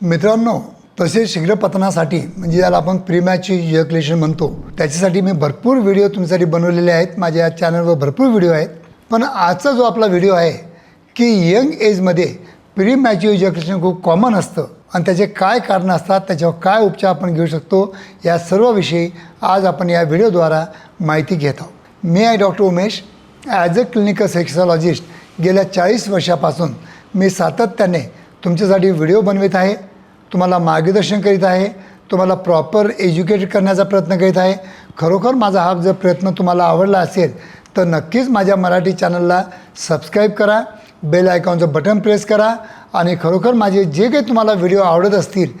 मित्रांनो तसेच शीघ्रपतनासाठी म्हणजे ज्याला आपण प्रीमॅची इजक्लेशन म्हणतो त्याच्यासाठी मी भरपूर व्हिडिओ तुमच्यासाठी बनवलेले आहेत. माझ्या चॅनलवर भरपूर व्हिडिओ आहेत. पण आजचा जो आपला व्हिडिओ आहे की यंग एजमध्ये प्री मॅच्युअर खूप कॉमन असतं. आणि त्याचे काय कारणं असतात त्याच्यावर काय उपचार आपण घेऊ शकतो या सर्वविषयी आज आपण या व्हिडिओद्वारा माहिती घेत आहोत. मी आहे doctor Umesh. As a clinical sexologist गेल्या चाळीस वर्षापासून मी सातत्याने तुमच्यासाठी व्हिडिओ बनवित आहे तुम्हाला मार्गदर्शन करीत आहे तुम्हाला प्रॉपर एज्युकेट करण्याचा प्रयत्न करीत आहे. खरोखर माझा हा जर प्रयत्न तुम्हाला आवडला असेल तर नक्कीच माझ्या मराठी चॅनलला सबस्क्राईब करा बेल आयकॉनचं बटन प्रेस करा आणि खरोखर माझे जे काही तुम्हाला व्हिडिओ आवडत असतील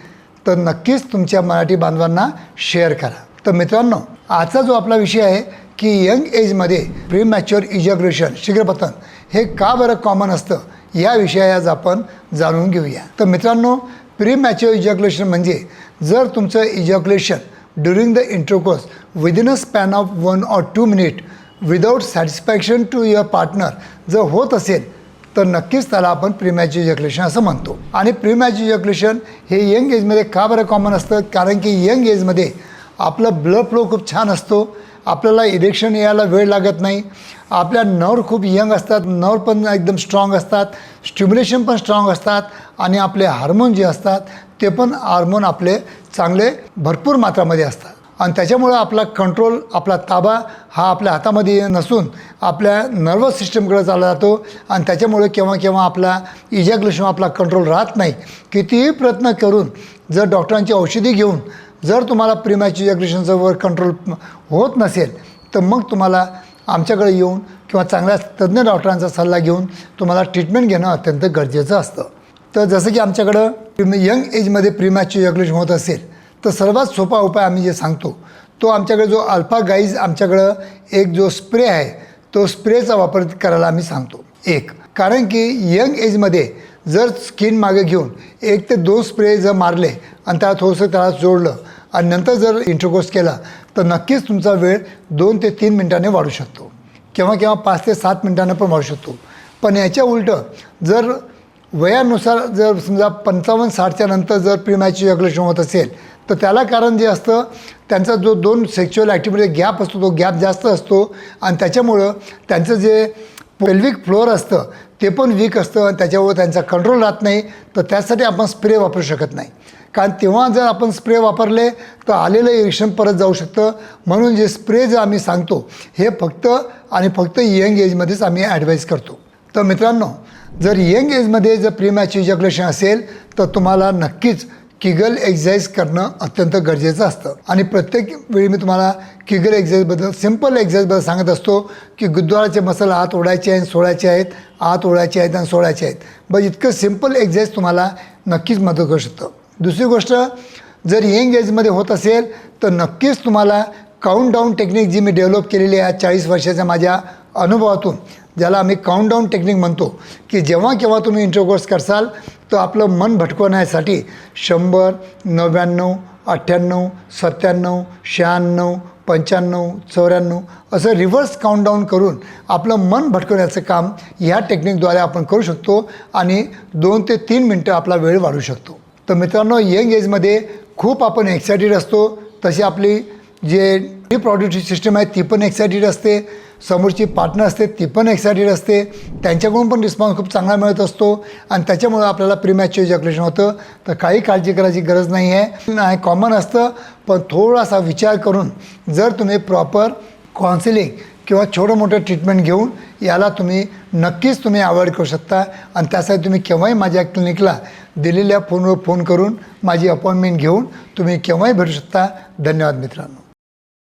तर नक्कीच तुमच्या मराठी बांधवांना शेअर करा. तर मित्रांनो आजचा जो आपला विषय आहे की यंग एजमध्ये प्री मॅच्युअर इजॅग्युलेशन शीघ्रपतन हे का बरं कॉमन असतं या विषयी आज आपण जाणून घेऊया. तर मित्रांनो प्री मॅच्युअर इजॅक्युलेशन म्हणजे जर तुमचं ejaculation during the intercourse within a span of one or two minute without satisfaction to your partner जर होत असेल तर नक्कीच त्याला आपण प्रिमॅच इजॅक्युलेशन असं म्हणतो. आणि प्रिमॅच इजॅक्युलेशन हे यंग एजमध्ये का बरं कॉमन असतं? कारण की यंग एजमध्ये आपलं ब्लड फ्लो खूप छान असतो. आपल्याला इरेक्शन यायला वेळ लागत नाही. आपल्या नवर खूप यंग असतात नवर पण एकदम स्ट्रॉंग असतात स्टिम्युलेशन पण स्ट्रॉंग असतात आणि आपले हार्मोन जे असतात ते पण हार्मोन आपले चांगले भरपूर मात्रामध्ये असतात. आणि त्याच्यामुळं आपला कंट्रोल आपला ताबा हा आपल्या हातामध्ये नसून आपल्या नर्वस सिस्टमकडे चालला जातो आणि त्याच्यामुळे केव्हा केव्हा आपला इजॅक्युलेशन आपला कंट्रोल राहत नाही. कितीही प्रयत्न करून जर डॉक्टरांची औषधी घेऊन जर तुम्हाला प्रिमॅच इजॅक्युलेशनचं वर कंट्रोल होत नसेल तर मग तुम्हाला आमच्याकडे येऊन किंवा चांगल्या तज्ज्ञ डॉक्टरांचा सल्ला घेऊन तुम्हाला ट्रीटमेंट घेणं अत्यंत गरजेचं असतं. तर जसं की आमच्याकडं यंग एजमध्ये प्रिमॅच इजॅक्युलेशन होत असेल तर सर्वात सोपा उपाय आम्ही जे सांगतो तो आमच्याकडे जो अल्फा गाईज आमच्याकडं एक जो स्प्रे आहे तो स्प्रेचा वापर करायला आम्ही सांगतो. एक कारण की यंग एजमध्ये जर स्किन मागे घेऊन एक ते दोन स्प्रे जर मारले आणि त्याला थोडंसं त्याला जोडलं आणि नंतर जर इंटरकोर्स केला तर नक्कीच तुमचा वेळ दोन ते तीन मिनिटाने वाढू शकतो. किंवा किंवा पाच ते सात मिनिटांना पण वाढू शकतो. पण याच्या उलटं जर वयानुसार जर समजा पंचावन्न साठच्या नंतर जर प्रिमॅची अग्लेशन होत असेल तर त्याला कारण जे असतं त्यांचा जो दोन सेक्च्युअल ॲक्टिव्हिटी गॅप असतो तो गॅप जास्त असतो. आणि त्याच्यामुळं त्यांचं जे पेल्विक फ्लोअर असतं ते पण वीक असतं आणि त्याच्यावर त्यांचा कंट्रोल राहत नाही. तर त्यासाठी आपण स्प्रे वापरू शकत नाही. कारण तेव्हा जर आपण स्प्रे वापरले तर आलेलं इरेक्शन परत जाऊ शकतं. म्हणून जे स्प्रे जे आम्ही सांगतो हे फक्त आणि फक्त यंग एजमध्येच आम्ही ॲडवाईस करतो. तर मित्रांनो जर यंग एजमध्ये जर प्रीमॅच्युअर जगलेशन असेल तर तुम्हाला नक्कीच किगल एक्झरसाइज करणं अत्यंत गरजेचं असतं. आणि प्रत्येक वेळी मी तुम्हाला किगल एक्झरसाइजबद्दल सिंपल एक्झरसाइजबद्दल सांगत असतो की गुद्वाराचे मसल आत ओढायचे आहेत सोडायचे आहेत आत ओढायचे आहेत आणि सोडायचे आहेत. बस इतकं सिंपल एक्झरसाइज तुम्हाला नक्कीच मदत करू शकतं. दुसरी गोष्ट जर यंग एजमध्ये होत असेल तर नक्कीच तुम्हाला काउंट डाऊन टेक्निक जी मी डेव्हलप केलेली आहे चाळीस वर्षाच्या माझ्या अनुभवातून ज्याला आम्ही काउंटडाऊन टेक्निक म्हणतो की जेव्हा केव्हा तुम्ही इंटरकोर्स करसाल तर आपलं मन भटकवण्यासाठी शंभर नव्याण्णव अठ्ठ्याण्णव सत्त्याण्णव शहाण्णव पंच्याण्णव चौऱ्याण्णव असं रिव्हर्स काउंटडाऊन करून आपलं मन भटकवण्याचं काम ह्या टेक्निकद्वारे आपण करू शकतो आणि दोन ते तीन मिनटं आपला वेळ वाढू शकतो. तर मित्रांनो यंग एजमध्ये खूप आपण एक्सायटेड असतो. तशी आपली जे रिप्रॉडक्टिव्ह सिस्टम आहे ती पण एक्सायटेड असते. समोरची पार्टनर असते ती पण एक्सायटेड असते. त्यांच्याकडून पण रिस्पॉन्स खूप चांगला मिळत असतो. आणि त्याच्यामुळं आपल्याला प्रिमॅच्युअर इजॅक्युलेशन होतं. तर काही काळजी करायची गरज नाही आहे नाही कॉमन असतं पण थोडासा विचार करून जर तुम्ही प्रॉपर काउन्सिलिंग किंवा छोटं मोठं ट्रीटमेंट घेऊन याला तुम्ही नक्कीच तुम्ही अवॉइड करू शकता. आणि त्यासाठी तुम्ही केव्हाही माझ्या क्लिनिकला दिलेल्या फोनवर फोन करून माझी अपॉइंटमेंट घेऊन तुम्ही केव्हाही भेटू शकता. धन्यवाद मित्रांनो.